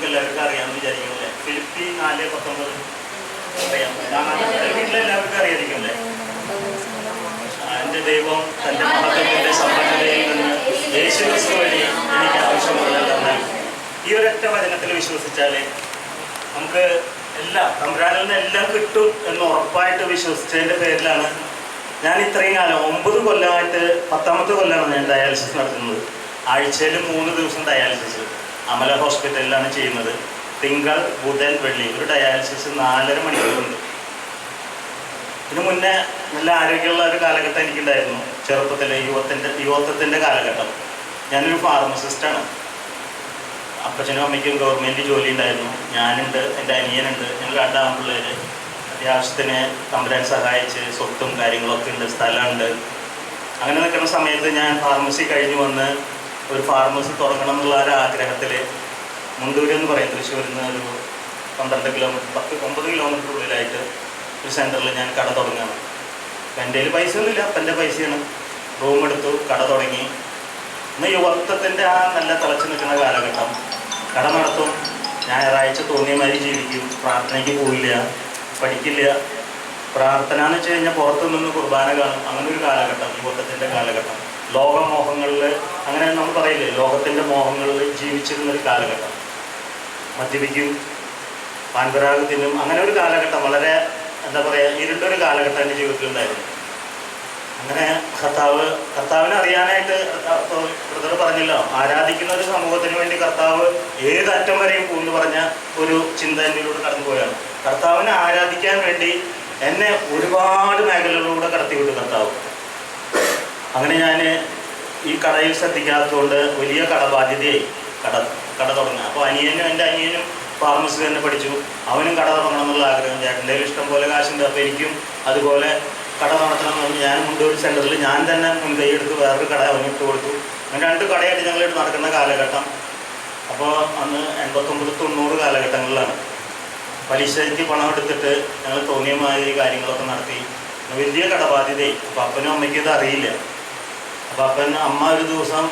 നിങ്ങൾക്ക് എല്ലാവർക്കും അറിയാമെന്ന് വിചാരിക്കുന്നില്ലേ? ഫിലിപ്പി നാല് പത്തൊമ്പത്. അറിയാം. അറിയാതിരിക്കുമല്ലേ എന്റെ ദൈവം തന്റെ മഹത്വത്തിന്റെ സമ്പന്നതയിൽ നിന്ന് യേശു വഴി എനിക്ക് ഈ ഒരൊറ്റ വചനത്തിൽ വിശ്വസിച്ചാൽ നമുക്ക് എല്ലാം തമ്പുരാനിൽ നിന്ന് എല്ലാം കിട്ടും എന്ന് ഉറപ്പായിട്ട് വിശ്വസിച്ചതിന്റെ പേരിലാണ് ഞാൻ ഇത്രയും കാലം ഒമ്പത് കൊല്ലമായിട്ട് പത്താമത്തെ കൊല്ലമാണ് ഞാൻ ഡയാലിസിസ് നടത്തുന്നത്. ആഴ്ചയിൽ മൂന്ന് ദിവസം ഡയാലിസിസ്. അമല ഹോസ്പിറ്റലിലാണ് ചെയ്യുന്നത്. തിങ്കൾ ബുധൻ വെള്ളി. ഒരു ഡയാലിസിസ് നാലര മണിക്കൂറുണ്ട്. ഇതിനു മുന്നേ നല്ല ആരോഗ്യമുള്ള ഒരു കാലഘട്ടം എനിക്കുണ്ടായിരുന്നു. ചെറുപ്പത്തിലെ യുവത്തിന്റെ യുവത്വത്തിന്റെ കാലഘട്ടം. ഞാനൊരു ഫാർമസിസ്റ്റാണ് അപ്പച്ചനും അമ്മയ്ക്കും ഗവൺമെന്റ് ജോലി ഉണ്ടായിരുന്നു ഞാനുണ്ട് എന്റെ അനിയനുണ്ട്. ഞങ്ങൾ രണ്ടാം പിള്ളേർ അത്യാവശ്യത്തിന് തമ്പുരാൻ സഹായിച്ച് സ്വത്തും കാര്യങ്ങളൊക്കെ ഉണ്ട് സ്ഥലമുണ്ട്. അങ്ങനെ നിൽക്കുന്ന സമയത്ത് ഞാൻ ഫാർമസി കഴിഞ്ഞ് വന്ന് ഒരു ഫാർമസി തുടങ്ങണം എന്നുള്ള ഒരു ആഗ്രഹത്തിൽ മുണ്ടൂര് എന്ന് പറയും. തൃശ്ശൂരിൽ നിന്ന് ഒരു പന്ത്രണ്ട് കിലോമീറ്റർ പത്ത് ഒമ്പത് കിലോമീറ്റർ ഉള്ളിലായിട്ട് ഒരു സെന്ററിൽ ഞാൻ കട തുടങ്ങുകയാണ്. അപ്പം എന്റെ കയ്യിൽ പൈസ ഒന്നുമില്ല. അപ്പം എന്റെ പൈസയാണ്. റൂം എടുത്തു കട തുടങ്ങി. ഇന്ന് യുവത്വത്തിന്റെ ആ നല്ല തിളച്ച് നിൽക്കുന്ന കാലഘട്ടം. കട നടത്തും. ഞായറാഴ്ച തോന്നിയ മാതിരി ജീവിക്കും. പ്രാർത്ഥനയ്ക്ക് പോയില്ല പഠിക്കില്ല. പ്രാർത്ഥന എന്ന് വെച്ച് കഴിഞ്ഞാൽ പുറത്തു നിന്ന് കുർബാന കാണും. അങ്ങനെ ഒരു കാലഘട്ടം യുവത്വത്തിന്റെ കാലഘട്ടം. ലോകമോഹങ്ങളിൽ അങ്ങനെ നമ്മൾ പറയില്ലേ ലോകത്തിന്റെ മോഹങ്ങളിൽ ജീവിച്ചിരുന്നൊരു കാലഘട്ടം. മദ്യപിക്കും പാൻപരാഗത്തിനും അങ്ങനെ ഒരു കാലഘട്ടം വളരെ എന്താ പറയുക ഇരുണ്ടൊരു കാലഘട്ടം എന്റെ ജീവിതത്തിലുണ്ടായിരുന്നു അങ്ങനെ കർത്താവ് കർത്താവിനെ അറിയാനായിട്ട് ബ്രദർ പറഞ്ഞല്ലോ ആരാധിക്കുന്ന ഒരു സമൂഹത്തിന് വേണ്ടി കർത്താവ് ഏത് അറ്റം വരെയും പോകുന്നു പറഞ്ഞ ഒരു ചിന്ത എന്നിലൂടെ കടന്നുപോയാണ് കർത്താവിനെ ആരാധിക്കാൻ വേണ്ടി എന്നെ ഒരുപാട് മേഖലകളിലൂടെ കടത്തിവിട്ടു കർത്താവ്. അങ്ങനെ ഞാൻ ഈ കടയിൽ ശ്രദ്ധിക്കാത്തതുകൊണ്ട് വലിയ കടബാധ്യതയായി കട കട തുടങ്ങുക അപ്പോൾ അനിയനും എന്റെ അനിയനും ഫാർമസി തന്നെ പഠിച്ചു. അവനും കട തുടങ്ങണം എന്നുള്ള ആഗ്രഹം ചേട്ടന്റെ ഇഷ്ടം പോലെ കാശുണ്ട്. അപ്പോൾ എനിക്കും അതുപോലെ കട നടത്തണം എന്ന് ഞാൻ മുണ്ടൂർ സെന്ററിൽ ഞാൻ തന്നെ മുൻകൈ എടുത്ത് വേറൊരു കട അവനിട്ട് കൊടുത്തു. അങ്ങനെ രണ്ട് കടയായിട്ട് ഞങ്ങളിട്ട് നടക്കുന്ന കാലഘട്ടം. അപ്പോൾ അന്ന് എൺപത്തൊമ്പത് തൊണ്ണൂറ് കാലഘട്ടങ്ങളിലാണ്. പലിശയ്ക്ക് പണം എടുത്തിട്ട് ഞങ്ങൾ തോന്നിയ മാതിരി കാര്യങ്ങളൊക്കെ നടത്തി. വലിയ കടബാധ്യതയായി അപ്പോൾ അപ്പനും അമ്മയ്ക്കും ഇത് അറിയില്ല. അപ്പോൾ അപ്പൻ അമ്മ ഒരു ദിവസം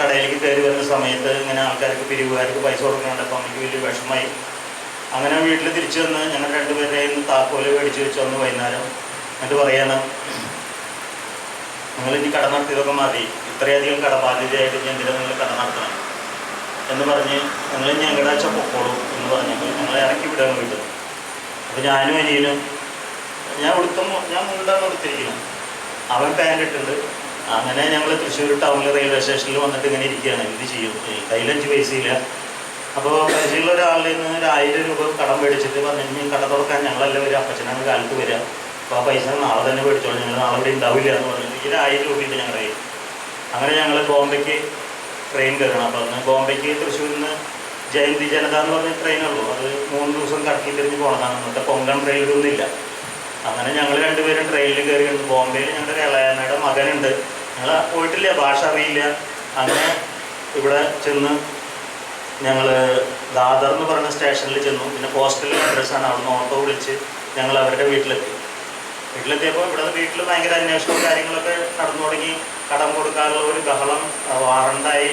കടയിലേക്ക് കയറി വരുന്ന സമയത്ത് ഇങ്ങനെ ആൾക്കാർക്ക് പിരിവുകാർക്ക് പൈസ കൊടുക്കുന്നുണ്ട്. അപ്പോൾ അമ്മയ്ക്ക് വലിയ വിഷമമായി. അങ്ങനെ വീട്ടിൽ തിരിച്ചു വന്ന് ഞങ്ങൾ രണ്ടുപേരുടെയും താക്കോൽ മേടിച്ച് വെച്ച് വന്ന് വൈകുന്നേരം എന്നിട്ട് പറയണം നിങ്ങൾ ഇനി കട നടത്തിയതൊക്കെ മതി. ഇത്രയധികം കടബാധ്യതയായിട്ട് ഇനി എന്തിനാ നിങ്ങൾ കട നടത്തണം? എന്ന് പറഞ്ഞ് ഞങ്ങൾ ഞങ്ങളുടെ അച്ഛൻ പൊക്കോളൂ എന്ന് പറഞ്ഞപ്പോൾ ഞങ്ങളെ ഇറക്കി വിടാൻ വീട്ടിൽ. അപ്പോൾ ഞാനും അനിയനും ഞാൻ ഉടുത്തും ഞാൻ മുണ്ടാണ് ഉടുത്തിരിക്കുന്നത് അവൻ പാന്റ് ഇട്ടുണ്ട് അങ്ങനെ ഞങ്ങൾ തൃശ്ശൂർ ടൗണിൽ റെയിൽവേ സ്റ്റേഷനിൽ വന്നിട്ട് ഇങ്ങനെ ഇരിക്കുകയാണ്. എന്ത് ചെയ്യും. കയ്യിലഞ്ച് പൈസയില്ല അപ്പോൾ പരിചയമുള്ള ഒരാളിൽ നിന്ന് ഒരു ആയിരം രൂപ കടം മേടിച്ചിട്ട് പറഞ്ഞു ഇനി കട തുറക്കാൻ ഞങ്ങളല്ല വരിക. അപ്പച്ചനാണ് കാലത്ത് വരിക. അപ്പോൾ ആ പൈസ നാളെ തന്നെ മേടിച്ചോളൂ. ഞങ്ങൾ നാളെ ഇവിടെ ഉണ്ടാവില്ല എന്ന് പറഞ്ഞിട്ട് ഈ ഒരു ആയിരം രൂപയുണ്ട് ഞങ്ങളുടെ കയ്യിൽ അങ്ങനെ ഞങ്ങൾ ബോംബെക്ക് ട്രെയിൻ കയറണം. അപ്പോൾ അന്ന് ബോംബെക്ക് തൃശ്ശൂരിൽ നിന്ന് ജയന്തി ജനത എന്ന് പറഞ്ഞ ട്രെയിനുള്ളൂ അത് മൂന്ന് ദിവസം കടത്തി തിരിഞ്ഞ് പോകണതാണ് അന്നത്തെ കൊങ്കൺ ട്രെയിനിലൊന്നുമില്ല അങ്ങനെ ഞങ്ങൾ രണ്ടുപേരും ട്രെയിനിൽ കയറിയിട്ടുണ്ട് ബോംബെയിൽ ഞങ്ങളുടെ ഇളയമ്മയുടെ മകനുണ്ട്. ഞങ്ങൾ പോയിട്ടില്ല ഭാഷ അറിയില്ല. അങ്ങനെ ഇവിടെ ചെന്ന് ഞങ്ങൾ ദാദർ എന്ന് പറഞ്ഞ സ്റ്റേഷനിൽ ചെന്നു. പിന്നെ പോസ്റ്റൽ അഡ്രസ്സാണ് അവിടുന്ന് ഓട്ടോ വിളിച്ച് ഞങ്ങൾ അവരുടെ വീട്ടിലെത്തി. വീട്ടിലെത്തിയപ്പോൾ ഇവിടെ വീട്ടിൽ ഭയങ്കര അന്വേഷണവും കാര്യങ്ങളൊക്കെ നടന്നു തുടങ്ങി. കടം കൊടുക്കാനുള്ള ഒരു ബഹളം വാറണ്ടായി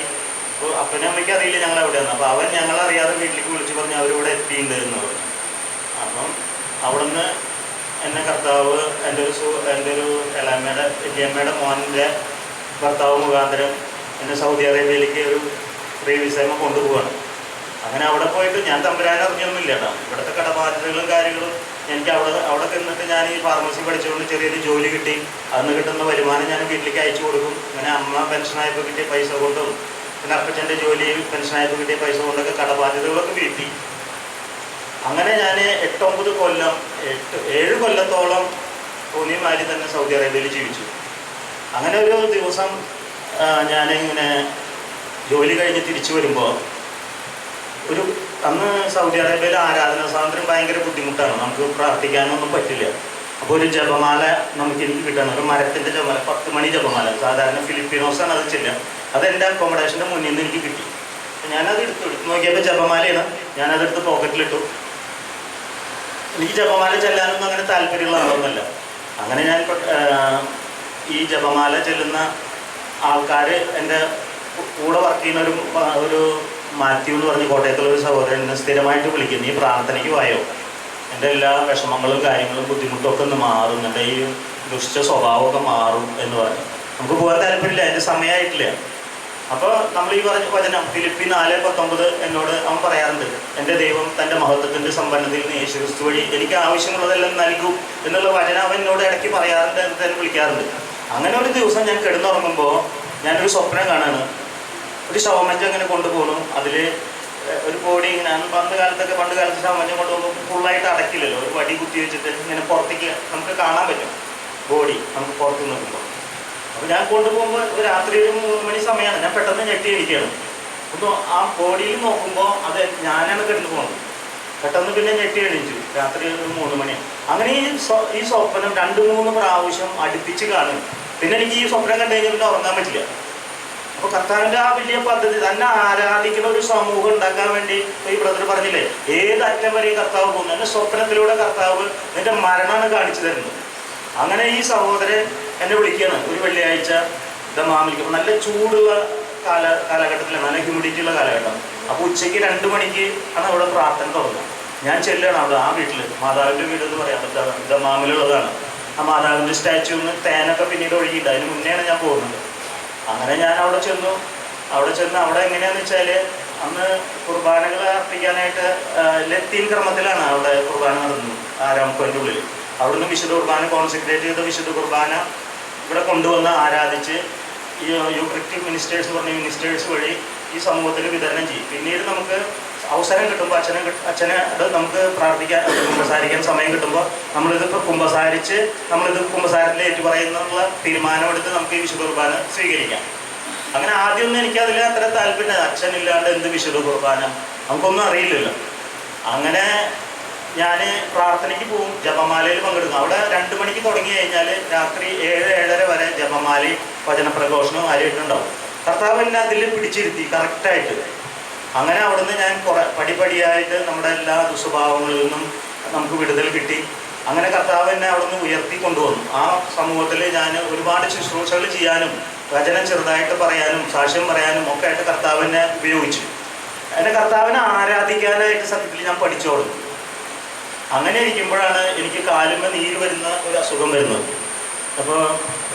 അപ്പോൾ അപ്പനും അമ്മയ്ക്ക് അറിയില്ല ഞങ്ങൾ എവിടെയാണ് അപ്പോൾ അവൻ ഞങ്ങളറിയാതെ വീട്ടിലേക്ക് വിളിച്ച് പറഞ്ഞ് അവരിവിടെ എത്തിയിട്ടുണ്ട് എന്ന് പറഞ്ഞു. അപ്പം അവിടുന്ന് എന്നെ കർത്താവ് എന്റെ ഒരു സു എന്റെ ഒരു എളാമ്മയുടെ വല്യമ്മയുടെ മോന്റെ ഭർത്താവ് മുഖാന്തരം എന്നെ സൗദി അറേബ്യയിലേക്ക് ഒരു ഫ്രീ വിസയമ കൊണ്ടുപോവാണ്. അങ്ങനെ അവിടെ പോയിട്ട് ഞാൻ തമ്പുരാനെ അറിഞ്ഞൊന്നുമില്ല കേട്ടോ. ഇവിടുത്തെ കടബാധ്യതകളും കാര്യങ്ങളും എനിക്ക് അവിടെ അവിടെ നിന്നിട്ട് ഞാൻ ഈ ഫാർമസി പഠിച്ചുകൊണ്ട് ചെറിയൊരു ജോലി കിട്ടി. അന്ന് കിട്ടുന്ന വരുമാനം ഞാൻ വീട്ടിലേക്ക് അയച്ചു കൊടുക്കും. അങ്ങനെ അമ്മ പെൻഷനായപ്പോൾ കിട്ടിയ പൈസ കൊണ്ടും പിന്നെ അപ്പച്ചന്റെ ജോലിയിൽ പെൻഷനായപ്പോൾ കിട്ടിയ പൈസ കൊണ്ടൊക്കെ കടബാധ്യതകളൊക്കെ വീട്ടി. അങ്ങനെ ഞാൻ എട്ടൊമ്പത് കൊല്ലം എട്ട് ഏഴ് കൊല്ലത്തോളം തോന്നിയമാരി തന്നെ സൗദി അറേബ്യയിൽ ജീവിച്ചു. അങ്ങനെ ഒരു ദിവസം ഞാനിങ്ങനെ ജോലി കഴിഞ്ഞ് തിരിച്ചു വരുമ്പോൾ ഒരു അന്ന് സൗദി അറേബ്യയിലെ ആരാധന സ്വാതന്ത്ര്യം ഭയങ്കര ബുദ്ധിമുട്ടാണ്. നമുക്ക് പ്രാർത്ഥിക്കാനൊന്നും പറ്റില്ല. അപ്പോൾ ഒരു ജപമാല നമുക്ക് എനിക്ക് കിട്ടണം. ഒരു മരത്തിന്റെ ജപമാല പത്ത് മണി ജപമാല. സാധാരണ ഫിലിപ്പീനോസാണ് അത് ചെല്ലുക അത് എന്റെ അക്കോമഡേഷന്റെ മുന്നിൽ നിന്ന് എനിക്ക് കിട്ടി. ഞാനത് എടുത്തു. എടുത്ത് നോക്കിയപ്പോൾ ജപമാലയാണ്. ഞാനതെടുത്ത് പോക്കറ്റിലിട്ടു എനിക്ക് ജപമാല ചെല്ലാനൊന്നും അങ്ങനെ താല്പര്യമുള്ള ആളൊന്നുമല്ല. അങ്ങനെ ഞാൻ ഈ ജപമാല ചെല്ലുന്ന ആൾക്കാർ എന്റെ കൂടെ വർക്ക് ചെയ്യുന്ന ഒരു ഒരു മാത്യു എന്ന് പറഞ്ഞ് കോട്ടയത്തുള്ള ഒരു സഹോദരൻ സ്ഥിരമായിട്ട് വിളിക്കുന്നു. ഈ പ്രാർത്ഥനയ്ക്ക് വായോ? എന്റെ എല്ലാ വിഷമങ്ങളും കാര്യങ്ങളും ബുദ്ധിമുട്ടും ഒക്കെ ഒന്ന് മാറും. എന്റെ ഈ ദുഷ്ട സ്വഭാവമൊക്കെ മാറും എന്ന് പറഞ്ഞു. നമുക്ക് പോകാൻ താല്പര്യമില്ല. അതിന്റെ സമയമായിട്ടില്ല അപ്പോൾ നമ്മൾ ഈ പറഞ്ഞ വചനം ഫിലിപ്പി നാല് പത്തൊമ്പത് എന്നോട് അവൻ പറയാറുണ്ട്. എന്റെ ദൈവം തന്റെ മഹത്വത്തിന്റെ സമ്പന്നതയിൽ നിന്ന് യേശു ക്രിസ്തു വഴി എനിക്ക് ആവശ്യമുള്ളതെല്ലാം നൽകും എന്നുള്ള വചനം അവൻ എന്നോട് ഇടയ്ക്ക് പറയാറുണ്ട് എന്ന് തന്നെ വിളിക്കാറുണ്ട്. അങ്ങനെ ഒരു ദിവസം ഞാൻ കിടന്നുറങ്ങുമ്പോൾ ഞാനൊരു സ്വപ്നം കാണാണ്. ഒരു ശവമഞ്ചം അങ്ങനെ കൊണ്ടുപോകണം അതിൽ ഒരു ബോഡി ഇങ്ങനെ പണ്ട് കാലത്തൊക്കെ പണ്ട് കാലത്ത് ശവമഞ്ചം കൊണ്ടുപോകുമ്പോൾ ഫുള്ളായിട്ട് അടക്കില്ലല്ലോ ഒരു വടി കുത്തി വെച്ചിട്ട് ഇങ്ങനെ പുറത്തേക്ക് നമുക്ക് കാണാൻ പറ്റും. ബോഡി നമുക്ക് പുറത്ത് നിൽക്കുമ്പോൾ അപ്പോൾ ഞാൻ കൊണ്ടുപോകുമ്പോൾ രാത്രി ഒരു മൂന്ന് മണി സമയമാണ് ഞാൻ പെട്ടെന്ന് ഞെട്ടിയിരിക്കുകയാണ് അപ്പോൾ ആ ബോഡിയിൽ നോക്കുമ്പോൾ അത് ഞാനാണ് കിടന്നു പോകുന്നത് പെട്ടെന്ന് പിന്നെ ഞെട്ടി എണീച്ചു രാത്രി ഒരു മൂന്ന് മണി. അങ്ങനെ ഈ ഈ സ്വപ്നം രണ്ട് മൂന്ന് പ്രാവശ്യം അടുപ്പിച്ച് കാണും. പിന്നെ എനിക്ക് ഈ സ്വപ്നം കണ്ടു പിന്നെ ഉറങ്ങാൻ പറ്റില്ല. അപ്പൊ കർത്താവിന്റെ ആ വലിയ പദ്ധതി തന്നെ ആരാധിക്കുന്ന ഒരു സമൂഹം ഉണ്ടാക്കാൻ വേണ്ടി ഈ ബ്രദർ പറഞ്ഞില്ലേ ഏത് അറ്റം വരെയും കർത്താവ് പോകുന്നു? എന്റെ സ്വപ്നത്തിലൂടെ കർത്താവ് എന്റെ മരണമാണ് കാണിച്ചു തരുന്നത്. അങ്ങനെ ഈ സഹോദരൻ എന്നെ വിളിക്കുകയാണ് ഒരു വെള്ളിയാഴ്ച മാമിലിക്ക് നല്ല ചൂടുള്ള കാല കാലഘട്ടത്തിലാണ്. നല്ല ഹ്യൂമിഡിറ്റി ഉള്ള കാലഘട്ടം. അപ്പോൾ ഉച്ചയ്ക്ക് രണ്ട് മണിക്ക് ആണ് അവിടെ പ്രാർത്ഥന തുടങ്ങുക. ഞാൻ ചെല്ലുകയാണ് അവിടെ ആ വീട്ടിൽ മാതാവിന്റെ വീട് എന്ന് പറയാം ദമാമിലുള്ളതാണ് ആ മാതാവിന്റെ സ്റ്റാച്യൂന്ന് തേനൊക്കെ പിന്നീട് ഒഴുകിയിട്ട് അതിന് മുന്നെയാണ് ഞാൻ പോകുന്നത്. അങ്ങനെ ഞാൻ അവിടെ ചെന്നു. അവിടെ ചെന്ന് അവിടെ എങ്ങനെയാന്ന് വെച്ചാൽ അന്ന് കുർബാനകൾ അർപ്പിക്കാനായിട്ട് ലത്തിൻ ക്രമത്തിലാണ് അവിടെ കുർബാന നടന്നത് ആ ആരാമക്കോന്റെ ഉള്ളിൽ അവിടുന്ന് വിശുദ്ധ കുർബാന കോൺസെൻട്രേറ്റ് ചെയ്ത വിശുദ്ധ കുർബാന ഇവിടെ കൊണ്ടുവന്ന് ആരാധിച്ച് ഈ യൂക്രിക്റ്റീവ് മിനിസ്റ്റേഴ്സ് എന്ന് പറഞ്ഞ മിനിസ്റ്റേഴ്സ് വഴി ഈ സമൂഹത്തിൽ വിതരണം ചെയ്യും. പിന്നീട് നമുക്ക് അവസരം കിട്ടുമ്പോൾ അച്ഛനെ കിട്ട- അച്ഛനെ അത് നമുക്ക് പ്രാർത്ഥിക്കാൻ കുമ്പസാരിക്കാൻ സമയം കിട്ടുമ്പോൾ നമ്മളിത് കുമ്പസാരിച്ച് നമ്മളിത് കുമ്പസാരത്തിൽ ഏറ്റുപറയുന്നുള്ള തീരുമാനമെടുത്ത് നമുക്ക് ഈ വിശുദ്ധ കുർബാന സ്വീകരിക്കാം. അങ്ങനെ ആദ്യമൊന്നും എനിക്കതിൽ അത്ര താല്പര്യം അച്ഛനില്ലാണ്ട് എന്ത് വിശുദ്ധ കുർബാന നമുക്കൊന്നും അറിയില്ലല്ലോ. അങ്ങനെ ഞാൻ പ്രാർത്ഥനയ്ക്ക് പോകും ജപമാലയിൽ പങ്കെടുക്കും. അവിടെ രണ്ട് മണിക്ക് തുടങ്ങി കഴിഞ്ഞാൽ രാത്രി ഏഴ് ഏഴര വരെ ജപമാലയും വചനപ്രഘോഷണവും ആയിട്ടുണ്ടാവും കർത്താവ് എന്നെ അതിൽ പിടിച്ചിരുത്തി കറക്റ്റായിട്ട് അങ്ങനെ അവിടുന്ന് ഞാൻ കുറെ പടിപടിയായിട്ട് നമ്മുടെ എല്ലാ ദുസ്വഭാവങ്ങളിൽ നിന്നും നമുക്ക് വിടുതൽ കിട്ടി. അങ്ങനെ കർത്താവ് എന്നെ അവിടുന്ന് ഉയർത്തി കൊണ്ടുവന്നു. ആ സമൂഹത്തിൽ ഞാൻ ഒരുപാട് ശുശ്രൂഷകൾ ചെയ്യാനും വചനം ചെറുതായിട്ട് പറയാനും സാക്ഷ്യം പറയാനും ഒക്കെ ആയിട്ട് കർത്താവിനെ ഉപയോഗിച്ചു. എന്റെ കർത്താവിനെ ആരാധിക്കാനായിട്ട് സത്യത്തിൽ ഞാൻ പഠിച്ചു തുടങ്ങി അങ്ങനെ ഇരിക്കുമ്പോഴാണ് എനിക്ക് കാലുമ നീര് വരുന്ന ഒരു അസുഖം വരുന്നത്. അപ്പോൾ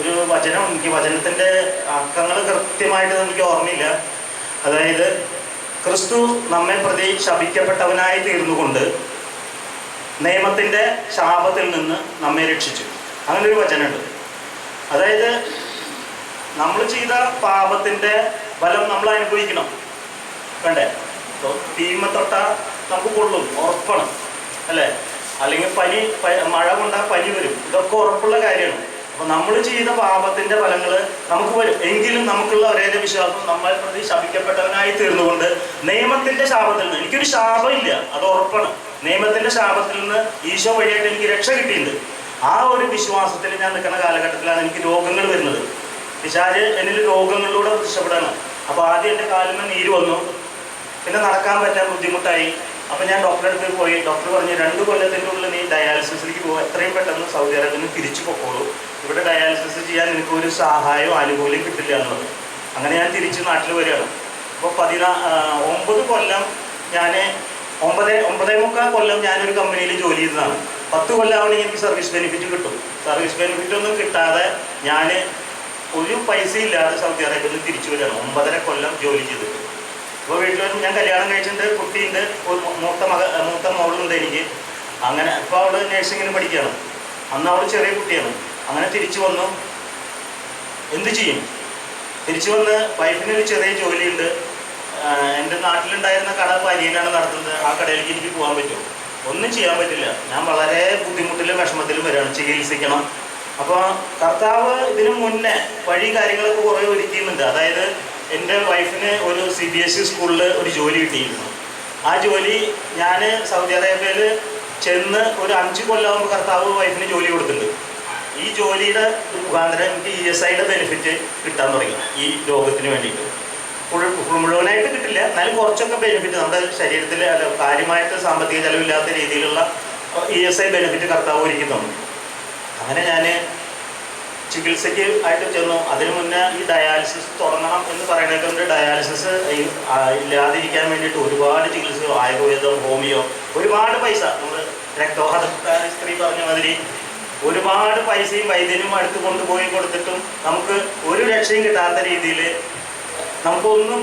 ഒരു വചനം എനിക്ക് വചനത്തിന്റെ അക്കങ്ങൾ കൃത്യമായിട്ട് എനിക്ക് ഓർമ്മയില്ല. അതായത് ക്രിസ്തു നമ്മെ പ്രതി ശപിക്കപ്പെട്ടവനായി തീർന്നുകൊണ്ട് നിയമത്തിന്റെ ശാപത്തിൽ നിന്ന് നമ്മെ രക്ഷിച്ചു. അങ്ങനെ ഒരു വചനമുണ്ട്. അതായത് നമ്മൾ ചെയ്ത പാപത്തിന്റെ ഫലം നമ്മൾ അനുഭവിക്കണം. വേണ്ടേ തീമ തൊട്ട നമുക്ക് കൊള്ളും ഉറപ്പാണ്. അല്ലേ? അല്ലെങ്കിൽ പനി മഴ കൊണ്ടാൽ പനി വരും. ഇതൊക്കെ ഉറപ്പുള്ള കാര്യമാണ്. അപ്പോൾ നമ്മൾ ചെയ്ത പാപത്തിന്റെ ഫലങ്ങൾ നമുക്ക് വരും. എങ്കിലും നമുക്കുള്ള ഒരേ വിശ്വാസം നമ്മൾ പ്രതി ശപിക്കപ്പെട്ടവനായി തീർന്നുകൊണ്ട് നിയമത്തിന്റെ ശാപത്തിൽ നിന്ന് എനിക്കൊരു ഇല്ല. അത് ഉറപ്പാണ്. നിയമത്തിന്റെ ശാപത്തിൽ നിന്ന് ഈശോ വഴിയായിട്ട് എനിക്ക് രക്ഷ കിട്ടിയിട്ടുണ്ട്. ആ ഒരു വിശ്വാസത്തിൽ ഞാൻ നിൽക്കുന്ന കാലഘട്ടത്തിലാണ് എനിക്ക് രോഗങ്ങൾ വരുന്നത്. പിശാജ് എന്നിൽ രോഗങ്ങളിലൂടെ രക്ഷപ്പെടാണ് അപ്പോൾ ആദ്യം എന്റെ കാലിന് നീര് വന്നു. പിന്നെ നടക്കാൻ പറ്റാൻ ബുദ്ധിമുട്ടായി. അപ്പം ഞാൻ ഡോക്ടറെ അടുത്ത് പോയി. ഡോക്ടർ പറഞ്ഞു രണ്ട് കൊല്ലത്തിന്റെ ഉള്ളിൽ നീ ഡയാലിസിസിലേക്ക് പോകും. എത്രയും പെട്ടെന്ന് സൗദി അറേബ്യയിൽ നിന്ന് തിരിച്ചു പൊക്കോളൂ. ഇവിടെ ഡയാലിസിസ് ചെയ്യാൻ എനിക്ക് ഒരു സഹായവും ആനുകൂല്യം കിട്ടില്ല എന്നുള്ളത് അങ്ങനെ ഞാൻ തിരിച്ച് നാട്ടിൽ വരികയാണ്. അപ്പോൾ പതിനാ ഒമ്പത് കൊല്ലം ഞാൻ ഒമ്പത് ഒമ്പതേ മുക്കാൽ കൊല്ലം ഞാനൊരു കമ്പനിയിൽ ജോലി ചെയ്തതാണ്. പത്ത് കൊല്ലമാണെങ്കിൽ എനിക്ക് സർവീസ് ബെനിഫിറ്റ് കിട്ടും. സർവീസ് ബെനിഫിറ്റ് ഒന്നും കിട്ടാതെ ഞാൻ ഒരു പൈസ ഇല്ലാതെ സൗദി അറേബ്യയിൽ തിരിച്ചു വരികയാണ്. ഒമ്പതര കൊല്ലം ജോലി ചെയ്തിട്ട്. അപ്പോൾ വീട്ടിലൊരു ഞാൻ കല്യാണം കഴിച്ചിട്ടുണ്ട് കുട്ടിയുണ്ട് ഒരു മൂത്ത മക മൂത്ത മോളുണ്ട് എനിക്ക്. അങ്ങനെ ഇപ്പോൾ അവൾ നേഴ്സിങ്ങിന് പഠിക്കുകയാണ്. അന്ന് അവൾ ചെറിയ കുട്ടിയാണ്. അങ്ങനെ തിരിച്ചു വന്നു. എന്ത് ചെയ്യും? തിരിച്ചു വന്ന് വൈഫിന് ഒരു ചെറിയ ജോലിയുണ്ട്. എന്റെ നാട്ടിലുണ്ടായിരുന്ന കട പനിയിലാണ് നടത്തുന്നത്. ആ കടയിലേക്ക് എനിക്ക് പോകാൻ പറ്റും ഒന്നും ചെയ്യാൻ പറ്റില്ല. ഞാൻ വളരെ ബുദ്ധിമുട്ടിലും വിഷമത്തിലും വരികയാണ്. ചികിത്സിക്കണം. അപ്പോൾ കർത്താവ് ഇതിനു മുന്നേ വഴി കാര്യങ്ങളൊക്കെ കുറേ ഒരുക്കിയുന്നുണ്ട് അതായത് എന്റെ വൈഫിന് ഒരു സി ബി എസ് ഇ സ്കൂളിൽ ഒരു ജോലി കിട്ടിയിരുന്നു. ആ ജോലി ഞാൻ സൗദി അറേബ്യയിൽ ചെന്ന് ഒരു അഞ്ച് കൊല്ലമാകുമ്പോൾ കർത്താവ് വൈഫിന് ജോലി കൊടുത്തിട്ടുണ്ട്. ഈ ജോലിയുടെ മുഖാന്തരം എനിക്ക് ഇ എസ് ഐയുടെ ബെനിഫിറ്റ് കിട്ടാൻ തുടങ്ങി ഈ രോഗത്തിന് വേണ്ടിയിട്ട്. ഫുൾ മുഴുവനായിട്ട് കിട്ടില്ല. എന്നാലും കുറച്ചൊക്കെ ബെനിഫിറ്റ് നമ്മുടെ ശരീരത്തിൽ അല്ല കാര്യമായിട്ട് സാമ്പത്തിക ചെലവില്ലാത്ത രീതിയിലുള്ള ഇ എസ് ഐ ബെനിഫിറ്റ് കർത്താവ് ഒരുക്കി തന്നു. അങ്ങനെ ഞാൻ ചികിത്സയ്ക്ക് ആയിട്ട് ചെന്നു. അതിനു മുന്നേ ഈ ഡയാലിസിസ് തുടങ്ങണം എന്ന് പറയുന്നതുകൊണ്ട് ഡയാലിസിസ് ഇല്ലാതിരിക്കാൻ വേണ്ടിയിട്ട് ഒരുപാട് ചികിത്സകൾ ആയുർവേദം ഹോമിയോ ഒരുപാട് പൈസ. നമ്മൾ രക്തവാദ സ്ത്രീ പറഞ്ഞ മാതിരി ഒരുപാട് പൈസയും വൈദ്യനും അടുത്ത് കൊണ്ടുപോയി കൊടുത്തിട്ടും നമുക്ക് ഒരു രക്ഷയും കിട്ടാത്ത രീതിയിൽ നമുക്കൊന്നും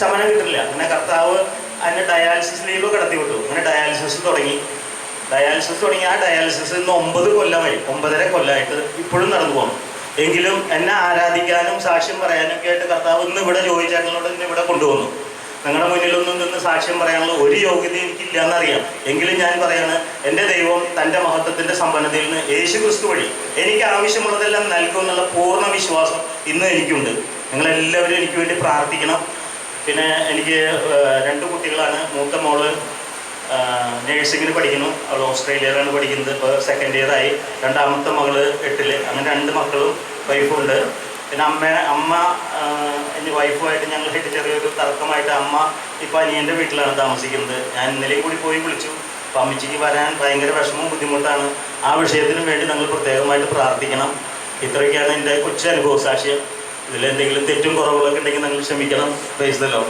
ശമനം കിട്ടില്ല അങ്ങനെ കർത്താവ് അതിന്റെ ഡയാലിസിസിലേക്ക് കടത്തി വിട്ടു അങ്ങനെ ഡയാലിസിസ് തുടങ്ങി. ഡയാലിസിസ് തുടങ്ങി. ആ ഡയാലിസിസ് ഇന്ന് ഒമ്പത് കൊല്ലമായി. ഒമ്പതര കൊല്ലമായിട്ട് ഇപ്പോഴും നടന്നു പോകുന്നു എങ്കിലും എന്നെ ആരാധിക്കാനും സാക്ഷ്യം പറയാനും ഒക്കെ ആയിട്ട് കർത്താവ് ഇന്ന് ഇവിടെ ചോദിച്ചേട്ടനോട് എന്നെ ഇവിടെ കൊണ്ടുവന്നു. നിങ്ങളുടെ മുന്നിലൊന്നും നിന്ന് സാക്ഷ്യം പറയാനുള്ള ഒരു യോഗ്യത എനിക്കില്ല എന്നറിയാം എങ്കിലും ഞാൻ പറയാണ് എന്റെ ദൈവം തന്റെ മഹത്വത്തിന്റെ സമ്പന്നതയിൽ നിന്ന് യേശു ക്രിസ്തു വഴി എനിക്ക് ആവശ്യമുള്ളതെല്ലാം നൽകും എന്നുള്ള പൂർണ വിശ്വാസം ഇന്ന് എനിക്കുണ്ട്. നിങ്ങളെല്ലാവരും എനിക്ക് വേണ്ടി പ്രാർത്ഥിക്കണം. പിന്നെ എനിക്ക് രണ്ട് കുട്ടികളാണ്. മൂത്ത മോൾ നേഴ്സിങ്ങിന് പഠിക്കുന്നു. അവൾ ഓസ്ട്രേലിയയിലാണ് പഠിക്കുന്നത്. ഇപ്പോൾ സെക്കൻഡ് ഇയർ ആയി. രണ്ടാമത്തെ മകൾ എട്ടിൽ. അങ്ങനെ രണ്ട് മക്കളും വൈഫും ഉണ്ട്. പിന്നെ അമ്മ അമ്മ എന്റെ വൈഫുമായിട്ട് ഞങ്ങളായിട്ട് ചെറിയൊരു തർക്കമായിട്ട് അമ്മ ഇപ്പം അനിയന്റെ വീട്ടിലാണ് താമസിക്കുന്നത്. ഞാൻ ഇന്നലെയും കൂടി പോയി വിളിച്ചു. അപ്പം അമ്മച്ചിക്ക് വരാൻ ഭയങ്കര വിഷമവും ബുദ്ധിമുട്ടാണ്. ആ വിഷയത്തിനും വേണ്ടി നമ്മൾ പ്രത്യേകമായിട്ട് പ്രാർത്ഥിക്കണം. ഇത്രയൊക്കെയാണ് എന്റെ കൊച്ചു അനുഭവ സാക്ഷ്യം. ഇതിലെന്തെങ്കിലും തെറ്റും കുറവുകളൊക്കെ ഉണ്ടെങ്കിൽ നിങ്ങൾ ക്ഷമിക്കണം. പ്രൈസല്ലോ